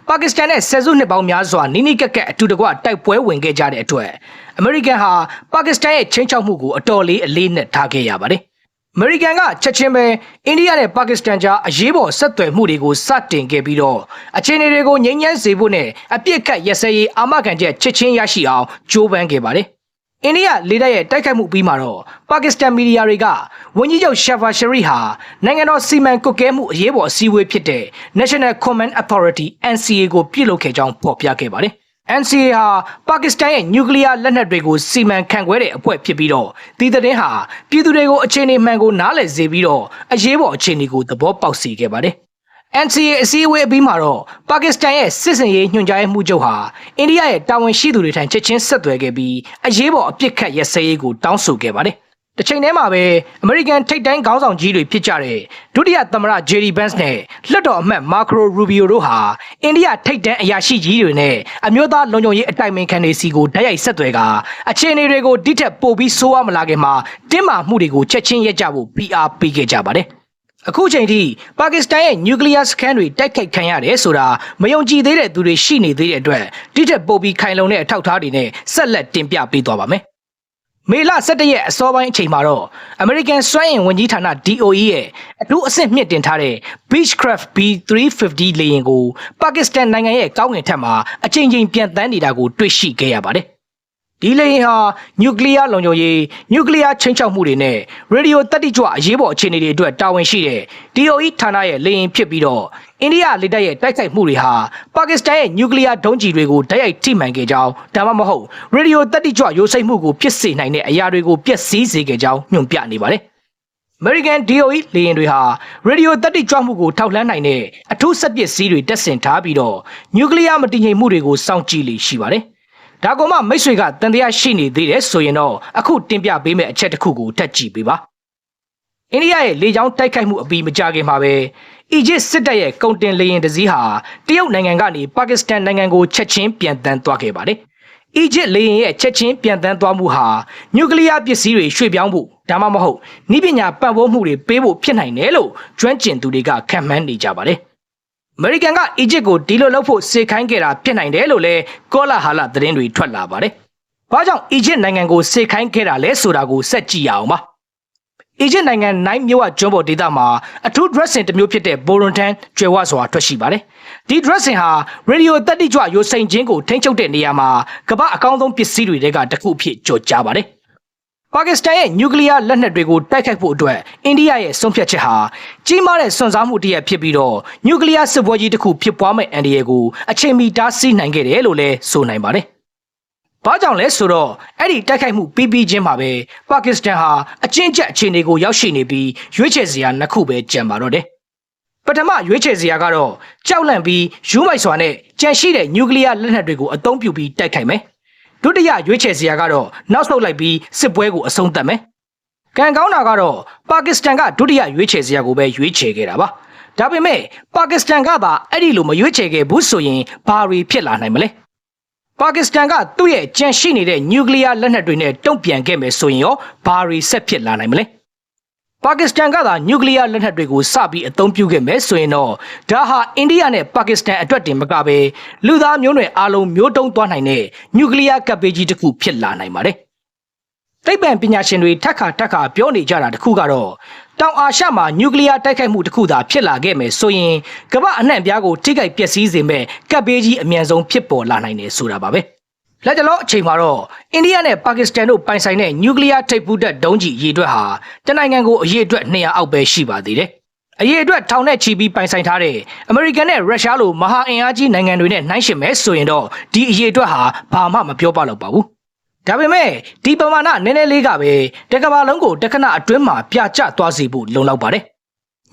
ပါကစ္စတန်နဲ့ဆယ်စုနှစ်ပေါင်းများစွာနီးနီးကပ်ကပ်အတူတကွတိုက်ပွဲဝင်ခဲ့ကြတဲ့အတွက်အမေရိကန်ဟာပါကစ္စတန်ရဲ့ချင်းချောက်မှုကိုအတော်လေးအလေးနက်ထားခဲ့ရပါတယ်။အမေရိကန်ကချက်ချင်းပဲအိန္ဒိယနဲ့ပါကစ္စတန်ကြားအရေးပေါ်ဆက်သွယ်မှုတွေကိုစတင်ခဲ့ပြီးတော့အခြေအနေတွေကိုငြိမ်းချမ်းစေဖို့နဲ့အပြစ်ခတ်ရစဲရေးအာမခံချက်ချက်ချင်းရရှိအောင်ကြိုးပမ်းခဲ့ပါတယ်။ အိန္ဒိယလေတပ်ရဲ့တိုက်ခိုက်မှုပြီးမှာတော့ပါကစ္စတန်မီဒီယာတွေကဝန်ကြီးချုပ်ရှာဖာရှရီဟာနိုင်ငံတော်စီမံကွပ်ကဲမှုအရေးပေါ်အစည်းအဝေးဖြစ်တဲ့ National Command Authority NCA ကိုပြုလုပ်ခဲ့ကြောင်းဖော်ပြခဲ့ပါတယ်။ NCA ဟာပါကစ္စတန်ရဲ့နျူကလ িয়ার လက်နက်တွေကိုစီမံခန့်ခွဲတဲ့အဖွဲ့ဖြစ်ပြီးတော့ဒီသတင်းဟာပြည်သူတွေကိုအခြေအနေမှန်ကိုနားလည်စေပြီးတော့အရေးပေါ်အခြေအနေကိုသဘောပေါက်စေခဲ့ပါတယ်။ NCA အစည်းအဝေးအပြီးမှာတော့ပါကစ္စတန်ရဲ့စစ်စင်ရေးညွှန်ကြားရေးမှူးချုပ်ဟာအိန္ဒိယရဲ့တာဝန်ရှိသူတွေထံချက်ချင်းဆက်သွယ်ခဲ့ပြီးအရေးပေါ်အပြစ်ခတ်ရစဲရေးကိုတောင်းဆိုခဲ့ပါတယ်။တစ်ချိန်တည်းမှာပဲအမေရိကန်ထိပ်တန်းခေါင်းဆောင်ကြီးတွေဖြစ်ကြတဲ့ဒုတိယသမ္မတ JD Vance နဲ့လွှတ်တော်အမတ် Marco Rubio တို့ဟာအိန္ဒိယထိပ်တန်းအရာရှိကြီးတွေနဲ့အမျိုးသားလုံခြုံရေးအတိုင်ပင်ခံတွေစီကိုတိုက်ရိုက်ဆက်သွယ်ကအခြေအနေတွေကိုတိထက်ပိုပြီးဆိုးရမလာခင်မှာတင်းမာမှုတွေကိုချက်ချင်းရပ်ကြဖို့ PR ပေးခဲ့ကြပါတယ်။ အခုချိန်ထိပါကစ္စတန်ရဲ့နျူကလ িয়ার စခန်းတွေတိုက်ခိုက်ခံရတယ်ဆိုတာမယုံကြည်သေးတဲ့သူတွေရှိနေသေးတဲ့အတွက်တိထက်ပိုပြီးခိုင်လုံတဲ့အထောက်အထားတွေနဲ့ဆက်လက်တင်ပြပေးသွားပါမယ်။မေလ17ရက်အစောပိုင်းအချိန်မှာတော့ American စွမ်းအင်ဝန်ကြီးဌာန DOE ရဲ့အထူးအဆင့်မြင့်တင်ထားတဲ့ Beechcraft B350 လေယာဉ်ကိုပါကစ္စတန်နိုင်ငံရဲ့ကောင်းကင်ထက်မှာအချိန်ချင်းပြန်တန်းနေတာကိုတွေ့ရှိခဲ့ရပါတယ်။ ဒီလေယာဉ်ဟာနျူကလ িয়ার လုံခြုံရေးနျူကလ িয়ার ချင်းချောက်မှုတွေနဲ့ရေဒီယိုတက်တိကြွအရေးပေါ်အခြေအနေတွေအတွက်တာဝန်ရှိတဲ့ DOE ဌာနရဲ့လေယာဉ်ဖြစ်ပြီးတော့အိန္ဒိယလေတပ်ရဲ့တိုက်ခိုက်မှုတွေဟာပါကစ္စတန်ရဲ့နျူကလ িয়ার ဒုံးကျည်တွေကိုတိုက်ရိုက်ထိမှန်ခဲ့ကြောင်းဒါမှမဟုတ်ရေဒီယိုတက်တိကြွရိုးစိမ့်မှုကိုဖြစ်စေနိုင်တဲ့အရာတွေကိုပျက်စီးစေခဲ့ကြောင်းညွှန်ပြနေပါတယ်။ American DOE လေယာဉ်တွေဟာရေဒီယိုတက်တိကြွမှုကိုထောက်လှမ်းနိုင်တဲ့အထူးစက်ပစ္စည်းတွေတက်ဆင်ထားပြီးတော့နျူကလ িয়ার မတည်ငြိမ်မှုတွေကိုစောင့်ကြည့်လေရှိပါတယ်။ ဒါကမှမိတ်ဆွေကတန်တရားရှိနေသေးတယ်ဆိုရင်တော့အခုတင်ပြပေးမယ့်အချက်တစ်ခုကိုထပ်ကြည့်ပေးပါအိန္ဒိယရဲ့လေကြောင်းတိုက်ခိုက်မှုအပြီးမကြခင်မှာပဲအီဂျစ်စစ်တပ်ရဲ့ကုန်တင်လေယာဉ်တစ်စီးဟာတရုတ်နိုင်ငံကနေပါကစ္စတန်နိုင်ငံကိုချက်ချင်းပြန်တန်းသွားခဲ့ပါတယ်။အီဂျစ်လေယာဉ်ရဲ့ချက်ချင်းပြန်တန်းသွားမှုဟာနျူကလ িয়ার ပစ္စည်းတွေရွှေ့ပြောင်းဖို့ဒါမှမဟုတ်ဤပညာပံ့ပိုးမှုတွေပေးဖို့ဖြစ်နိုင်တယ်လို့ကျွမ်းကျင်သူတွေကခန့်မှန်းနေကြပါတယ်။ အမေရိကန်ကအီဂျစ်ကိုဒီလိုလုပ်ဖို့စေခိုင်းခဲ့တာဖြစ်နိုင်တယ်လို့လည်းကောလာဟာလသတင်းတွေထွက်လာပါတယ်။ဘာကြောင့်အီဂျစ်နိုင်ငံကိုစေခိုင်းခဲ့တာလဲဆိုတာကိုဆက်ကြည့်ရအောင်ပါ။အီဂျစ်နိုင်ငံနိုင်မြို့ဝကျွန်းပေါ်ဒေသမှာအထူး dressing တစ်မျိုးဖြစ်တဲ့ Borontan ကျွယ်ဝစွာထွက်ရှိပါတယ်။ဒီ dressing ဟာ radio တက်တိကြွရိုစိန်ချင်းကိုထိန်းချုပ်တဲ့နေရာမှာကမ္ဘာအကောင်းဆုံးပစ္စည်းတွေကတစ်ခုအဖြစ်ကြော်ကြားပါတယ်။ ပါကစ္စတန်ရဲ့နျူကလ িয়ার လက်နက်တွေကိုတိုက်ခိုက်ဖို့အတွက်အိန္ဒိယရဲ့ဆုံးဖြတ်ချက်ဟာကြီးမားတဲ့စွန့်စားမှုတစ်ရပ်ဖြစ်ပြီးတော့နျူကလ িয়ার စစ်ပွဲကြီးတစ်ခုဖြစ်ပွားမဲ့အန္တရာယ်ကိုအချိန်မီတားဆီးနိုင်ခဲ့တယ်လို့လည်းဆိုနိုင်ပါတယ်။ ။ဘာကြောင့်လဲဆိုတော့အဲ့ဒီတိုက်ခိုက်မှုပြီးပြီးချင်းမှာပဲပါကစ္စတန်ဟာအချင်းကျပ်အခြေအနေကိုရောက်ရှိနေပြီးရွေးချယ်စရာနှစ်ခုပဲကြံပါတော့တယ်။ပထမရွေးချယ်စရာကတော့ကြောက်လန့်ပြီးယူမိုက်စွာနဲ့ကြံရှိတဲ့နျူကလ িয়ার လက်နက်တွေကိုအသုံးပြုပြီးတိုက်ခိုက်မယ်။ ဒုတိယရွေးချယ်စရာကတော့နောက်ဆုတ်လိုက်ပြီးစစ်ပွဲကိုအဆုံးသတ်မယ်။ကံကောင်းတာကတော့ပါကစ္စတန်ကဒုတိယရွေးချယ်စရာကိုပဲရွေးချယ်ခဲ့တာပါ။ဒါပေမဲ့ပါကစ္စတန်ကပါအဲ့ဒီလိုမရွေးချယ်ခဲ့ဘူးဆိုရင်ဘာတွေဖြစ်လာနိုင်မလဲ။ပါကစ္စတန်ကသူ့ရဲ့ကြံရှိနေတဲ့နျူကလ িয়ার လက်နက်တွေနဲ့တုံ့ပြန်ခဲ့မယ်ဆိုရင်ရောဘာတွေဆက်ဖြစ်လာနိုင်မလဲ။ ပါကစ္စတန်ကသာနျူကလ িয়ার လက်နက်တွေကိုစပြီးအသုံးပြုခဲ့မယ်ဆိုရင်တော့ဒါဟာအိန္ဒိယနဲ့ပါကစ္စတန်အတွက်တင်မကပဲလူသားမျိုးနွယ်အလုံးမျိုးတုံးသွားနိုင်တဲ့နျူကလ িয়ার ကပ်ဘေးကြီးတစ်ခုဖြစ်လာနိုင်ပါတယ်။သိပ္ပံပညာရှင်တွေထက်ခါထက်ခါပြောနေကြတာတစ်ခုကတော့တောင်အာရှမှာနျူကလ িয়ারတိုက်ခိုက်မှုတစ်ခုသာဖြစ်လာခဲ့မယ်ဆိုရင်ကမ္ဘာအနှံ့ပြားကိုထိခိုက်ပျက်စီးစေမဲ့ကပ်ဘေးကြီးအမြန်ဆုံးဖြစ်ပေါ်လာနိုင်တယ်ဆိုတာပါပဲ။ လက်ကျလောအချိန်မှာတော့အိန္ဒိယနဲ့ပါကစ္စတန်တို့ပိုင်ဆိုင်တဲ့နျူကလ িয়ার ထိပ်ဖူးတပ်ဒုံးကျည်ရေအတွက်ဟာတနိုင်ငံကိုအရေးအတွက်200အောက်ပဲရှိပါသေးတယ်။အရေးအတွက်ထောင်နဲ့ချီပြီးပိုင်ဆိုင်ထားတဲ့အမေရိကန်နဲ့ရုရှားလိုမဟာအင်အားကြီးနိုင်ငံတွေနဲ့နှိုင်းယှဉ်မယ်ဆိုရင်တော့ဒီအရေးအတွက်ဟာဘာမှမပြောပါတော့ပါဘူး။ဒါပေမဲ့ဒီပမာဏနည်းနည်းလေးကပဲတကဘာလုံးကိုတခဏအတွင်းမှာပြကျသွားစေဖို့လုံလောက်ပါတယ်။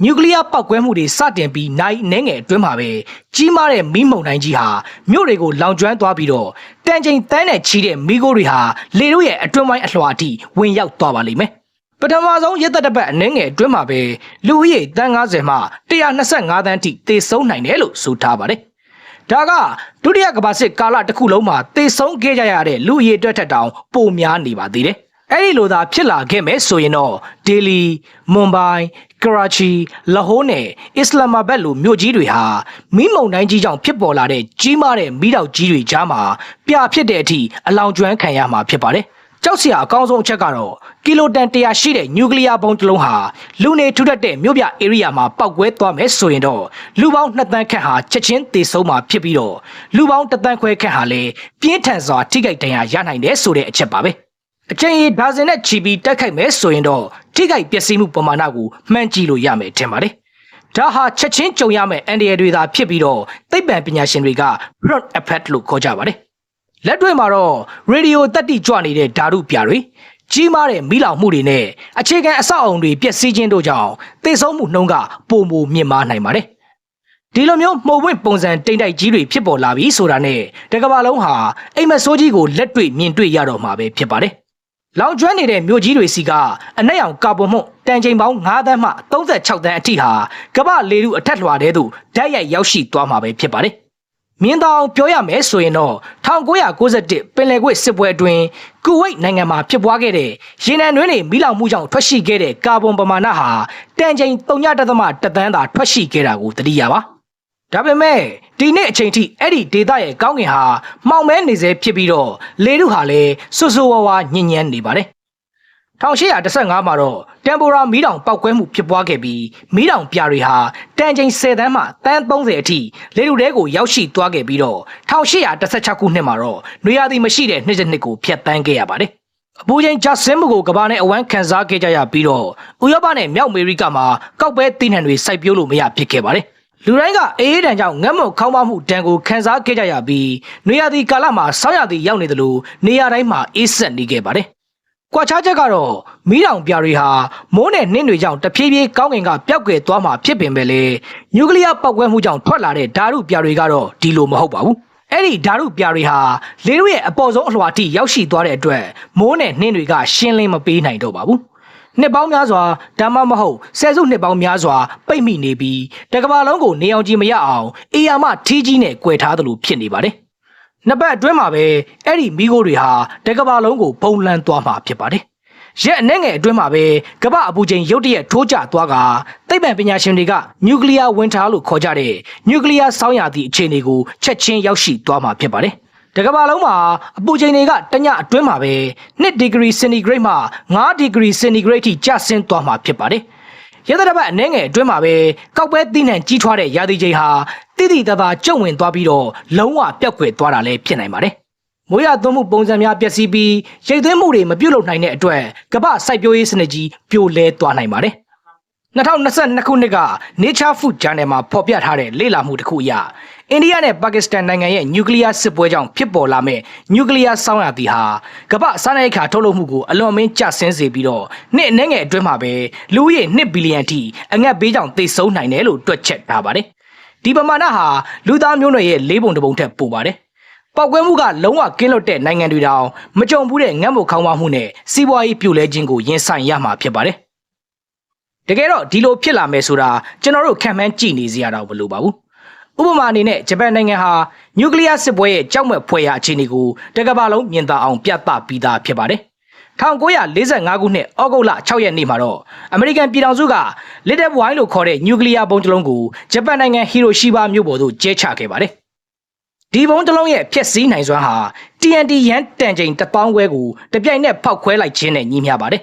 နျူကလ িয়ার ပောက်ကွဲမှုတွေစတင်ပြီးနိုင်နှဲငယ်အတွင်းမှာပဲကြီးမားတဲ့မီးမုန်တိုင်းကြီးဟာမြို့တွေကိုလောင်ကျွမ်းသွားပြီးတော့တန်ချိန်တန်းနဲ့ချီတဲ့မီးခိုးတွေဟာလေတို့ရဲ့အတွင်းပိုင်းအလွှာအထိဝင်ရောက်သွားပါလိမ့်မယ်။ပထမဆုံးရက်သက်တစ်ပတ်အနှဲငယ်အတွင်းမှာပဲလူဦးရေတန်း90မှ125တန်းထိသေဆုံးနိုင်တယ်လို့ဆိုထားပါတယ်။ဒါကဒုတိယကမ္ဘာစစ်ကာလတစ်ခုလုံးမှာသေဆုံးခဲ့ကြရတဲ့လူအရေအတွက်ထက်တောင်ပိုများနေပါသေးတယ်။ အဲ့ဒီလိုသာဖြစ်လာခဲ့မယ်ဆိုရင်တော့ဒေလီ၊မွန်ဘိုင်၊ကရာချီ၊လာဟိုးနဲ့အစ္စလာမာဘတ်လိုမြို့ကြီးတွေဟာမီးမုန်တိုင်းကြီးကြောင့်ဖြစ်ပေါ်လာတဲ့ကြီးမားတဲ့မီးတောက်ကြီးတွေကြားမှာပြဖြစ်တဲ့အထိအလောင်ကျွမ်းခံရမှာဖြစ်ပါတယ်။ကြောက်စရာအကောင်းဆုံးအချက်ကတော့ကီလိုတန်100ရှိတဲ့နျူကလ িয়ার ဘုံတစ်လုံးဟာလူနေထူထပ်တဲ့မြို့ပြ area မှာပောက်ကွဲသွားမယ်ဆိုရင်တော့လူပေါင်း2တန်းခန့်ဟာချက်ချင်းသေဆုံးမှာဖြစ်ပြီးတော့လူပေါင်း1တန်းခွဲခန့်ဟာလည်းပြင်းထန်စွာထိခိုက်ဒဏ်ရာရနိုင်တယ်ဆိုတဲ့အချက်ပါပဲ အချိန်ကြီးဒါဇင်နဲ့ချီပြီးတက်ခိုက်မယ်ဆိုရင်တော့ထိခိုက်ပျက်စီးမှုပမာဏကိုမှန်းကြည့်လို့ရမယ်ထင်ပါတယ်ဒါဟာချက်ချင်းကြုံရမယ့်အန်ဒီရတွေသာဖြစ်ပြီးတော့သိပ္ပံပညာရှင်တွေက front effect လို့ခေါ်ကြပါတယ်လက်တွေ့မှာတော့ရေဒီယိုတက်တိကြွနေတဲ့ဓာတုပြတွေကြီးမားတဲ့မိလောင်မှုတွေနဲ့အခြေခံအဆောက်အုံတွေပျက်စီးခြင်းတို့ကြောင့်သေဆုံးမှုနှုန်းကပိုမိုမြင့်မားနိုင်ပါတယ်။ဒီလိုမျိုးမှုံဝင့်ပုံစံတိမ်တိုက်ကြီးတွေဖြစ်ပေါ်လာပြီဆိုတာနဲ့တကဘာလုံးဟာအိမ်မက်ဆိုးကြီးကိုလက်တွေ့မြင်တွေ့ရတော့မှာပဲဖြစ်ပါတယ်။ လောင်ကျွမ်းနေတဲ့မြို့ကြီးတွေစီကအနက်ရောင်ကာဗွန်မှုတန်ချိန်ပေါင်း9သန်းမှ36သန်းအထိဟာကမ္ဘာလေထုအထက်လွှာထဲသို့ဓာတ်ရိုက်ရောက်ရှိသွားမှာပဲဖြစ်ပါတယ်။မြင်းတောင်ပြောရမယ်ဆိုရင်တော့1991ပင်လယ်ကွေ့စစ်ပွဲအတွင်းကူဝိတ်နိုင်ငံမှာဖြစ်ပွားခဲ့တဲ့ရေနံတွင်းတွေမိလောင်မှုကြောင့်ထွက်ရှိခဲ့တဲ့ကာဗွန်ပမာဏဟာတန်ချိန်3.3တသန်းသာထွက်ရှိခဲ့တာကိုသတိရပါ ဒါပေမဲ့ဒီနေ့အချိန်ထိအဲ့ဒီဒေတာရဲ့ကောင်းကင်ဟာမှောင်မဲနေစေဖြစ်ပြီးတော့လေထုဟာလည်းဆူဆူဝါဝါညဉ့်ညမ်းနေပါတယ်1815မှာတော့တမ်ပိုရာမီးတောင်ပောက်ကွဲမှုဖြစ်ပွားခဲ့ပြီးမီးတောင်ပြတွေဟာတန်ချိန်10တန်းမှတန်း30အထိလေထုထဲကိုရောက်ရှိသွားခဲ့ပြီးတော့1816ခုနှစ်မှာတော့နွေရာသီမရှိတဲ့နှစ်တစ်နှစ်ကိုဖျက်ဆီးခဲ့ရပါတယ်အပူချိန်ကျဆင်းမှုကိုကမ္ဘာနဲ့အဝမ်းခံစားခဲ့ကြရပြီးတော့ဥရောပနဲ့မြောက်အမေရိကမှာကောက်ပဲသီးနှံတွေစိုက်ပျိုးလို့မရဖြစ်ခဲ့ပါတယ် လူတိုင်းကအေးအေးတန်ကြောင့်ငတ်မွတ်ခေါင်းပါမှုတန်ကိုခံစားခဲ့ကြရပြီးနွေရာသီကာလမှာဆောင်းရာသီရောက်နေတယ်လို့နေရာတိုင်းမှာအေးဆက်နေခဲ့ပါတယ်ကွာခြားချက်ကတော့မီးတောင်ပြတွေဟာမိုးနဲ့နှင်းတွေကြောင့်တဖြည်းဖြည်းကောင်းကင်ကပျောက်ကွယ်သွားမှာဖြစ်ပင်ပဲလေနျူကလ িয়ার ပောက်ကွဲမှုကြောင့်ထွက်လာတဲ့ဓာတုပြတွေကတော့ဒီလိုမဟုတ်ပါဘူးအဲ့ဒီဓာတုပြတွေဟာလေတို့ရဲ့အပေါ်ဆုံးအလွှာထိရောက်ရှိသွားတဲ့အတွက်မိုးနဲ့နှင်းတွေကရှင်းလင်းမပေးနိုင်တော့ပါဘူး နှစ်ပေါင်းများစွာဒါမှမဟုတ်ဆယ်စုနှစ်ပေါင်းများစွာပိတ်မိနေပြီးတကဘာလုံးကိုနေအောင်ကြီးမရအောင်အေယာမထီးကြီးနဲ့꿰ထားသလိုဖြစ်နေပါတယ်နှစ်ပတ်အတွင်းမှာပဲအဲ့ဒီမိโก้တွေဟာတကဘာလုံးကိုပုံလန်းသွားမှာဖြစ်ပါတယ်။ရက်အနှဲငယ်အတွင်းမှာပဲကမ္ဘာအပူချိန်ရုတ်တရက်ထိုးကျသွားကသိပ္ပံပညာရှင်တွေကနျူကလ িয়ার ဝင်ထားလို့ခေါ်ကြတဲ့နျူကလ িয়ার စောင်းရသည့်အခြေအနေကိုချက်ချင်းရောက်ရှိသွားမှာဖြစ်ပါတယ်။ တကဘာလုံးမှာအပူချိန်တွေကတညအတွင်းမှာပဲ2ဒီဂရီစင်တီဂရိတ်မှ5ဒီဂရီစင်တီဂရိတ်ထိကျဆင်းသွားမှာဖြစ်ပါတယ်။ရသတပတ်အနှဲငယ်အတွင်းမှာပဲကောက်ပဲတိနှံကြီးထွားတဲ့ရာသီချိန်ဟာတိတိတသာကျုံဝင်သွားပြီးတော့လုံးဝပျောက်ကွယ်သွားတာလည်းဖြစ်နိုင်ပါတယ်။မိုးရသွန်းမှုပုံစံများပျက်စီးပြီးရိတ်သွင်းမှုတွေမပြုတ်လုံနိုင်တဲ့အတွက်ကမ္ဘာစိုက်ပျိုးရေးစနစ်ကြီးပြိုလဲသွားနိုင်ပါတယ်။2022ခုနှစ်က Nature Food Journal မှာဖော်ပြထားတဲ့လေ့လာမှုတစ်ခုအရ အိန္ဒိယနဲ့ပါကစ္စတန်နိုင်ငံရဲ့နျူကလ িয়ার စစ်ပွဲကြောင့်ဖြစ်ပေါ်လာမဲ့နျူကလ িয়ার ဆောင်းရာသီဟာကမ္ဘာစားနပ်ရိက္ခာထုတ်လုပ်မှုကိုအလွန်မင်းကျဆင်းစေပြီးတော့နှစ်အနည်းငယ်အတွင်းမှာပဲလူဦးရေ1ဘီလီယံထိအငတ်ဘေးကြောင့်သေဆုံးနိုင်တယ်လို့တွက်ချက်ထားပါတယ်။ဒီပမာဏဟာလူသားမျိုးနွယ်ရဲ့လေးပုံတစ်ပုံထက်ပိုပါတယ်။ပောက်ကွဲမှုကလုံးဝကင်းလွတ်တဲ့နိုင်ငံတွေတောင်မကြုံဘူးတဲ့ငတ်မုတ်ခေါင်းပါမှုနဲ့စီးပွားရေးပြိုလဲခြင်းကိုရင်ဆိုင်ရမှာဖြစ်ပါတယ်။တကယ်တော့ဒီလိုဖြစ်လာမယ်ဆိုတာကျွန်တော်တို့ခံမှန်းကြည့်နေစရာတော့မလိုပါဘူး ဥပမာအနေနဲ့ဂျပန်နိုင်ငံဟာနျူကလ িয়ার စစ်ပွဲရဲ့ကြောက်မဲ့ဖွယ်ရာအခြေအနေကိုတကမ္ဘာလုံးမြင်သာအောင်ပြသပြီးသားဖြစ်ပါတယ်1945ခုနှစ်ဩဂုတ်လ6ရက်နေ့မှာတော့အမေရိကန်ပြည်ထောင်စုက Little Boy လို့ခေါ်တဲ့နျူကလ িয়ার ဘုံးတစ်လုံးကိုဂျပန်နိုင်ငံဟီရိုရှီမာမြို့ပေါ်သို့ကျဲချခဲ့ပါတယ်ဒီဘုံတစ်လုံးရဲ့ဖျက်ဆီးနိုင်စွမ်းဟာ TNT ရန်တန်ချိန်1000ခွဲကိုတပြိုင်နက်ဖောက်ခွဲလိုက်ခြင်းနဲ့ညီမျှပါတယ်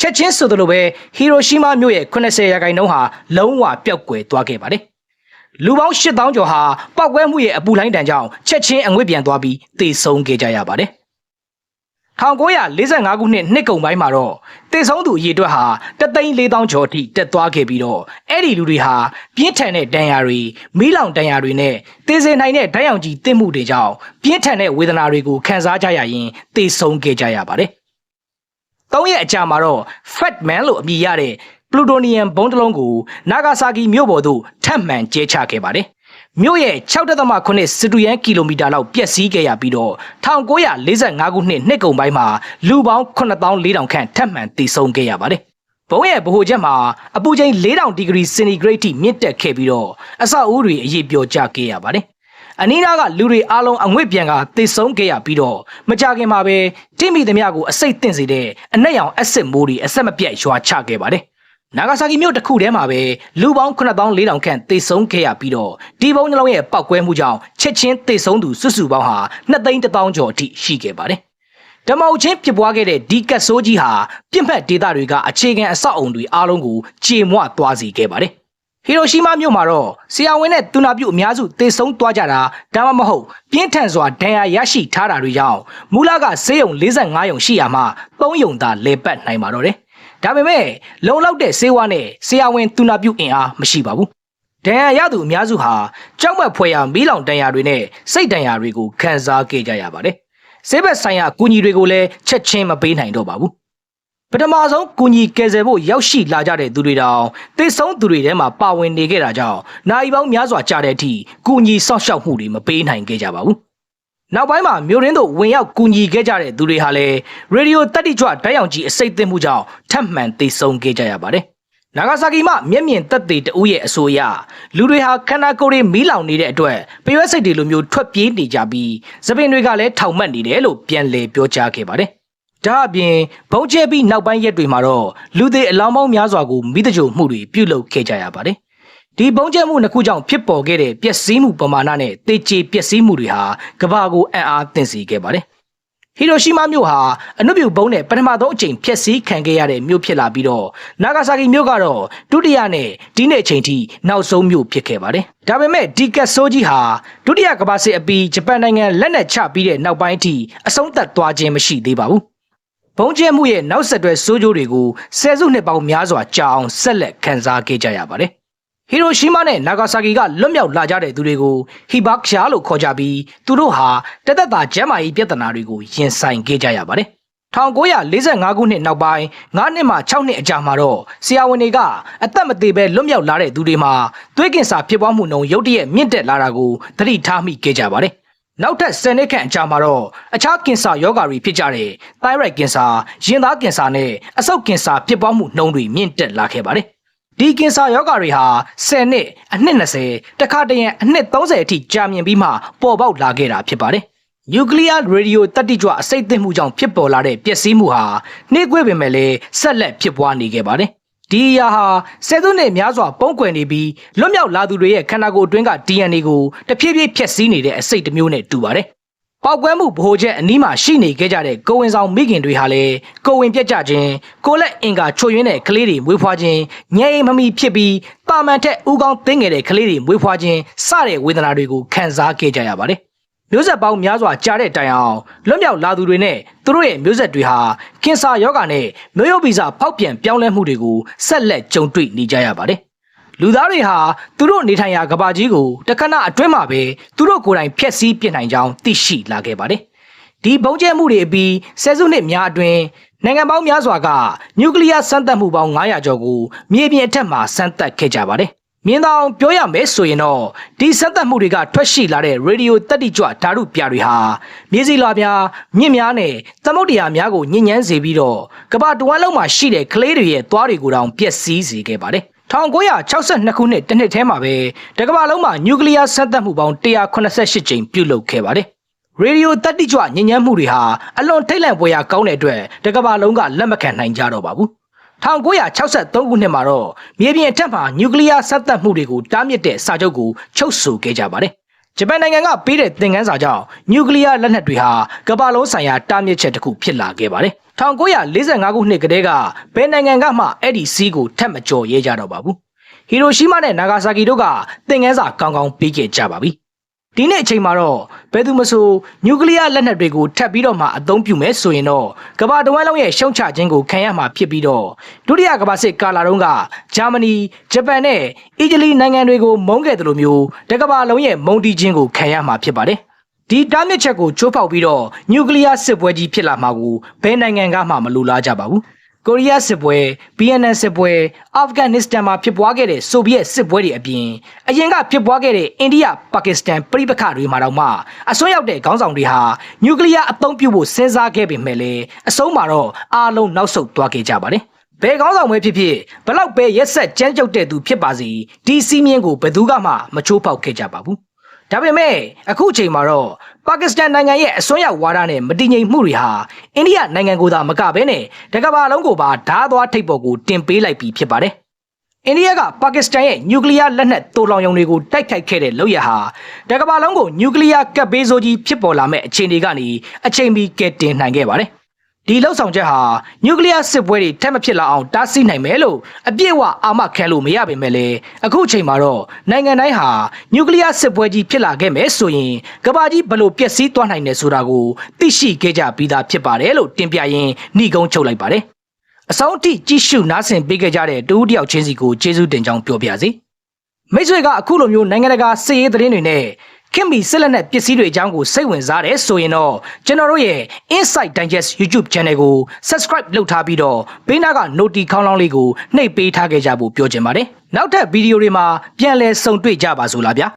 ချက်ချင်းဆိုသလိုပဲဟီရိုရှီမာမြို့ရဲ့80ရာခိုင်နှုန်းဟာလုံးဝပျောက်ကွယ်သွားခဲ့ပါတယ် လူပေါင်း8000ကျော်ဟာပောက်ကွဲမှုရဲ့အပူလိုင်းတန်ကြောင့်ချက်ချင်းအငွေ့ပြန်သွားပြီးသေဆုံးခဲ့ကြရပါတယ်1945ခုနှစ်နှစ်ကုန်ပိုင်းမှာတော့တေဆုံးသူအရေအတွက်ဟာတသိန်း4000ကျော်အထိတက်သွားခဲ့ပြီးတော့အဲ့ဒီလူတွေဟာပြင်းထန်တဲ့ဒဏ်ရာတွေမီးလောင်ဒဏ်ရာတွေနဲ့သေစေနိုင်တဲ့ဓာတ်ရောင်ကြီးတစ်မှုတွေကြောင့်ပြင်းထန်တဲ့ဝေဒနာတွေကိုခံစားကြရရင်သေဆုံးခဲ့ကြရပါတယ်။သုံးရက်အကြာမှာတော့ Fat Man လို့အမည်ရတဲ့ ပလူတိုနီယမ်ဘုံးတစ်လုံးကိုနာဂါဆာကီမြို့ပေါ်သို့ထပ်မံကျဲချခဲ့ပါတယ်။မြို့ရဲ့6.8စတူယန်ကီလိုမီတာလောက်ပျက်စီးခဲ့ရပြီးတော့1945ခုနှစ်နှစ်ကုန်ပိုင်းမှာလူပေါင်း9400ခန့်ထပ်မံတည်ဆုံခဲ့ရပါတယ်။ဘုံရဲ့ဗဟိုချက်မှာအပူချိန်4000ဒီဂရီစင်တီဂရိတ်ထိမြင့်တက်ခဲ့ပြီးတော့အဆောက်အဦတွေအရေးပြောကျခဲ့ရပါတယ်။အနီးနားကလူတွေအားလုံးအငွေ့ပြန်ကသေဆုံးခဲ့ရပြီးတော့မကြခင်မှာပဲတိမိသမျှကိုအစိတ်သင့်စေတဲ့အနက်ရောင်အက်ဆစ်မိုးတွေအဆက်မပြတ်ရွာချခဲ့ပါတယ်။ နာဂါဆာကီမြို့တစ်ခုထဲမှာပဲလူပေါင်း9400ခန့်သေဆုံးခဲ့ရပြီးတော့ဒီဘုံနှလုံးရဲ့ပောက်ကွဲမှုကြောင့်ချက်ချင်းသေဆုံးသူစုစုပေါင်းဟာ2သိန်း1000ကျော်အထိရှိခဲ့ပါတယ်။ဓမ္မအုပ်ချင်းပြပွားခဲ့တဲ့ဒီကတ်ဆိုးကြီးဟာပြစ်မှတ်ဒေသတွေကအခြေခံအဆောက်အုံတွေအားလုံးကိုကြေမွသွားစေခဲ့ပါတယ်။ဟီရိုရှီမာမြို့မှာတော့ဆီယာဝင်းနဲ့တူနာပြုအများစုသေဆုံးသွားကြတာဒါမှမဟုတ်ပြင်းထန်စွာဒဏ်ရာရရှိထားတာတွေကြောင့်မူလကဆေးရုံ45ရုံရှိရာမှာ3ရုံသာလေပတ်နိုင်ပါတော့တယ်။ ဒါပေမဲ့လုံလောက်တဲ့စေဝါနဲ့ဆရာဝန်သူနာပြုအင်အားမရှိပါဘူးဒဏ်ရာရသူအများစုဟာကြောက်မက်ဖွယ်ရာမီးလောင်ဒဏ်ရာတွေနဲ့စိတ်ဒဏ်ရာတွေကိုခံစားခဲ့ကြရပါတယ်ဆေးဘက်ဆိုင်ရာအကူအညီတွေကိုလည်းချက်ချင်းမပေးနိုင်တော့ပါဘူးပထမဆုံးကူညီကယ်ဆယ်ဖို့ရောက်ရှိလာကြတဲ့သူတွေတောင်သိဆုံးသူတွေထဲမှာပါဝင်နေခဲ့တာကြောင့်နိုင်ပေါင်းများစွာကြာတဲ့အထိကူညီစောင့်ရှောက်မှုတွေမပေးနိုင်ခဲ့ကြပါဘူး နောက်ပိုင်းမှာမြို့ရင်းတို့ဝင်ရောက်ကူညီခဲ့ကြတဲ့သူတွေဟာလည်းရေဒီယိုတက်တိကြွဓာတ်ရောင်ကြီးအစိတ်သိမ်းမှုကြောင့်ထပ်မံသေဆုံးခဲ့ကြရပါတယ်။နာဂါဆာကီမှမျက်မြင်သက်သေတဦးရဲ့အဆိုအရလူတွေဟာခန္ဓာကိုယ်တွေမီးလောင်နေတဲ့အတွက်ပရွက်စိတ်တွေလိုမျိုးထွက်ပြေးနေကြပြီးသပင်တွေကလည်းထောင်မှတ်နေတယ်လို့ပြန်လည်ပြောကြားခဲ့ပါတယ်။ဒါအပြင်ဘုံကျဲပြီးနောက်ပိုင်းရက်တွေမှာတော့လူတွေအလောင်းပေါင်းများစွာကိုမိတကြိုမှုတွေပြုလုပ်ခဲ့ကြရပါတယ် ဒီပုံကျဲမှုနှစ်ခုကြောင့်ဖြစ်ပေါ်ခဲ့တဲ့ပျက်စီးမှုပမာဏနဲ့တေချေပျက်စီးမှုတွေဟာကမ္ဘာကိုအံ့အားသင့်စေခဲ့ပါတယ်။ဟီရိုရှီမာမြို့ဟာအနုပြုဘုံနဲ့ပထမဆုံးအကြိမ်ဖျက်ဆီးခံခဲ့ရတဲ့မြို့ဖြစ်လာပြီးတော့နာဂါဆာကီမြို့ကတော့ဒုတိယနဲ့ဒီနေ့အချိန်ထိနောက်ဆုံးမြို့ဖြစ်ခဲ့ပါတယ်။ဒါပေမဲ့ဒီကတ်ဆိုးကြီးဟာဒုတိယကမ္ဘာစစ်အပြီးဂျပန်နိုင်ငံလက်နက်ချပြီးတဲ့နောက်ပိုင်းအထိအဆုံးသတ်သွားခြင်းမရှိသေးပါဘူး။ဘုံကျဲမှုရဲ့နောက်ဆက်တွဲဆိုးကျိုးတွေကိုဆယ်စုနှစ်ပေါင်းများစွာကြာအောင်ဆက်လက်ခံစားခဲ့ကြရပါတယ်။ ဟီရိုရှီမာနဲ့နာဂါဆာကီကလွတ်မြောက်လာကြတဲ့သူတွေကိုဟီဘတ်ရှာလို့ခေါ်ကြပြီးသူတို့ဟာတသက်တာကျမ်းမာရေးပြဿနာတွေကိုရင်ဆိုင်ခဲ့ကြရပါတယ်1945ခုနှစ်နောက်ပိုင်း9နှစ်မှ6နှစ်အကြာမှာတော့ဆရာဝန်တွေကအသက်မသေးပဲလွတ်မြောက်လာတဲ့သူတွေမှာသွေးကင်ဆာဖြစ်ပွားမှုနှုန်းရုတ်တရက်မြင့်တက်လာတာကိုသတိထားမိခဲ့ကြပါတယ်နောက်ထပ်10နှစ်ခန့်အကြာမှာတော့အခြားကင်ဆာရောဂါတွေဖြစ်ကြတဲ့ thyroid ကင်ဆာရင်သားကင်ဆာနဲ့အဆုတ်ကင်ဆာဖြစ်ပွားမှုနှုန်းတွေမြင့်တက်လာခဲ့ပါတယ် ဒီကင်ဆာရောဂါတွေဟာ10နှစ်အနှစ်20တခါတရံအနှစ်30အထိကြာမြင့်ပြီးမှပေါ်ပေါက်လာခဲ့တာဖြစ်ပါတယ်။နျူကလ িয়ার ရေဒီယိုတတိကြွအစိတ်သင့်မှုကြောင့်ဖြစ်ပေါ်လာတဲ့ပျက်စီးမှုဟာနှိကွေးပင်မဲ့လည်းဆက်လက်ဖြစ်ပွားနေခဲ့ပါတယ်။ဒီအရာဟာဆယ်စုနှစ်များစွာပုံကွယ်နေပြီးလွတ်မြောက်လာသူတွေရဲ့ခန္ဓာကိုယ်အတွင်းက DNA ကိုတဖြည်းဖြည်းဖျက်ဆီးနေတဲ့အစိတ်တစ်မျိုးနဲ့တူပါတယ် ပောက်ကွဲမှုဗဟိုချက်အနီးမှာရှိနေခဲ့ကြတဲ့ကိုဝင်ဆောင်မိခင်တွေဟာလည်းကိုဝင်ပြက်ကြခြင်းကိုလက်အင်ကာချွတ်ယွင်းတဲ့ကလေးတွေမွေးဖွားခြင်းညံအိမ်မမီဖြစ်ပြီးတာမန်ထက်ဥကောင်းသိငယ်တဲ့ကလေးတွေမွေးဖွားခြင်းစတဲ့ဝေဒနာတွေကိုခံစားခဲ့ကြရပါတယ်မျိုးဆက်ပေါင်းများစွာကြားတဲ့တိုင်အောင်လွတ်မြောက်လာသူတွေနဲ့သူတို့ရဲ့မျိုးဆက်တွေဟာကင်ဆာရောဂါနဲ့မျိုးရိုးဗီဇဖောက်ပြန်ပြောင်းလဲမှုတွေကိုဆက်လက်ကြုံတွေ့နေကြရပါတယ်။ လူသားတွေဟာသူတို့နေထိုင်ရာကဘာကြီးကိုတခဏအတွင်းမှာပဲသူတို့ကိုယ်တိုင်ဖျက်ဆီးပြစ်နိုင်ကြောင်းသိရှိလာခဲ့ပါတယ်။ဒီဘုံကျဲမှုတွေအပြီးဆယ်စုနှစ်များအတွင်းနိုင်ငံပေါင်းများစွာကနျူကလ িয়ার စမ်းသပ်မှုပေါင်း900ကျော်ကိုမြေပြင်အထက်မှာစမ်းသပ်ခဲ့ကြပါတယ်။မြင်းတောင်ပြောရမယ်ဆိုရင်တော့ဒီစက်သက်မှုတွေကထွက်ရှိလာတဲ့ရေဒီယိုတက်တိကြွဓာတ်ပြတွေဟာမြေစီလွာများမြင့်များနဲ့သမုတ်တရားများကိုညဉ့်ညမ်းစေပြီးတော့ကမ္ဘာတဝန်းလုံးမှာရှိတဲ့ကလေးတွေရဲ့သွားတွေကိုတောင်ပျက်စီးစေခဲ့ပါတယ် 1962ခုနှစ်တစ်နှစ်ထဲမှာပဲတကမ္ဘာလုံးမှာနျူကလ িয়ার စက်သက်မှုပေါင်း188ကြိမ်ပြုလုပ်ခဲ့ပါတယ်ရေဒီယိုတက်တိကြွညဉ့်ညမ်းမှုတွေဟာအလွန်ထိတ်လန့်ပွဲရာကောင်းတဲ့အတွက်တကမ္ဘာလုံးကလက်မခံနိုင်ကြတော့ပါဘူး1963ခုနှစ်မှာတော့မြေပြင်အထက်မှာနျူကလ িয়ার ဆက်သက်မှုတွေကိုတားမြစ်တဲ့စာချုပ်ကိုချုပ်ဆိုခဲ့ကြပါတယ်။ ဂျပန်နိုင်ငံကပေးတဲ့သင်ခန်းစာကြောင့်နျူကလ িয়ার လက်နက်တွေဟာကမ္ဘာလုံးဆိုင်ရာတားမြစ်ချက်တစ်ခုဖြစ်လာခဲ့ပါတယ်။1945ခုနှစ်ကတည်းကဘယ်နိုင်ငံကမှအဲ့ဒီစီးကိုထပ်မကျော်ရဲကြတော့ပါဘူး။ဟီရိုရှီးမားနဲ့နာဂါဆာကီတို့ကသင်ခန်းစာကောင်းကောင်းပေးခဲ့ကြပါပြီ။ ဒီနေ့အချိန်မှာတော့ဘယ်သူမဆိုနျူကလ িয়ার လက်နက်တွေကိုထပ်ပြီးတော့မှအသုံးပြုမယ်ဆိုရင်တော့ကမ္ဘာတဝန်းလုံးရဲ့ရှုံချခြင်းကိုခံရမှာဖြစ်ပြီးတော့ဒုတိယကမ္ဘာစစ်ကာလတုန်းကဂျာမနီဂျပန်နဲ့အီတလီနိုင်ငံတွေကိုမုန်းခဲ့တယ်လို့မျိုးတကမ္ဘာလုံးရဲ့မုန်းတီးခြင်းကိုခံရမှာဖြစ်ပါတယ်ဒီတားမြစ်ချက်ကိုချိုးဖောက်ပြီးတော့နျူကလ িয়ার စစ်ပွဲကြီးဖြစ်လာမှာကိုဘယ်နိုင်ငံကမှမလိုလားကြပါဘူး ကိုရီးယားစစ်ပွဲ BNN စစ်ပွဲအာဖဂန်နစ္စတန်မှာဖြစ်ပွားခဲ့တဲ့ဆိုဗီယက်စစ်ပွဲတွေအပြင်အရင်ကဖြစ်ပွားခဲ့တဲ့အိန္ဒိယပါကစ္စတန်ပြည်ပခါတွေမှာတော့မှအစွန်းရောက်တဲ့ခေါင်းဆောင်တွေဟာနျူကလ িয়ার အသုံးပြုဖို့စဉ်းစားခဲ့ပေမဲ့လည်းအဆုံးမှာတော့အားလုံးနောက်ဆုတ်သွားခဲ့ကြပါတယ်ဘယ်ကောင်းဆောင်ပဲဖြစ်ဖြစ်ဘလောက်ပဲရက်ဆက်ကြမ်းကြုတ်တဲ့သူဖြစ်ပါစေဒီစီးမြင့်ကိုဘယ်သူကမှမချိုးဖောက်ခဲ့ကြပါဘူးဒါပေမဲ့အခုချိန်မှာတော့ ပါကစ္စတန်နိုင်ငံရဲ့အစွန်းရောက်ဝါဒနဲ့မတည်ငြိမ်မှုတွေဟာအိန္ဒိယနိုင်ငံကိုသာမကဘဲနဲ့တကမ္ဘာလုံးကိုပါဓားသွားထိပ်ပေါ်ကိုတင်ပေးလိုက်ပြီးဖြစ်ပါတယ်။အိန္ဒိယကပါကစ္စတန်ရဲ့နျူကလ িয়ার လက်နက်တိုးလောင်ရုံတွေကိုတိုက်ခိုက်ခဲ့တဲ့လုပ်ရဟာတကမ္ဘာလုံးကိုနျူကလ িয়ার ကပ်ဘေးဆိုးကြီးဖြစ်ပေါ်လာမဲ့အခြေအနေကနေအချိန်မီကဲတင်နိုင်ခဲ့ပါတယ်။ ဒီလှုပ်ဆောင်ချက်ဟာနျူကလ িয়ার စစ်ပွဲတွေထပ်မဖြစ်လာအောင်တားဆီးနိုင်မယ်လို့အပြည့်အဝအာမခံလို့မရပါပဲလေအခုချိန်မှာတော့နိုင်ငံတိုင်းဟာနျူကလ িয়ার စစ်ပွဲကြီးဖြစ်လာခဲ့မယ်ဆိုရင်ကမ္ဘာကြီးဘယ်လိုပျက်စီးသွားနိုင်တယ်ဆိုတာကိုသိရှိခဲ့ကြပြီးသားဖြစ်ပါတယ်လို့တင်ပြရင်းနှီးကုန်းချုပ်လိုက်ပါတယ်အဆုံးအထိကြည့်ရှုနားဆင်ပေးခဲ့ကြတဲ့တူဦးတယောက်ချင်းစီကိုကျေးဇူးတင်ကြောင်းပြောပြစီမိတ်ဆွေကအခုလိုမျိုးနိုင်ငံတကာစစ်ရေးသတင်းတွေနဲ့ ခင်မီစစ်လက်နက်ပစ္စည်းတွေအကြောင်းကိုစိတ်ဝင်စားတယ်ဆိုရင်တော့ကျွန်တော်တို့ရဲ့ Insight Digest YouTube Channel ကို Subscribe လုပ်ထားပြီးတော့ဘေးနားက Noti ခေါင်းလောင်းလေးကိုနှိပ်ပေးထားခဲ့ကြဖို့ပြောချင်ပါတယ်နောက်ထပ်ဗီဒီယိုတွေမှာပြန်လည်ဆုံတွေ့ကြပါစို့လားဗျာ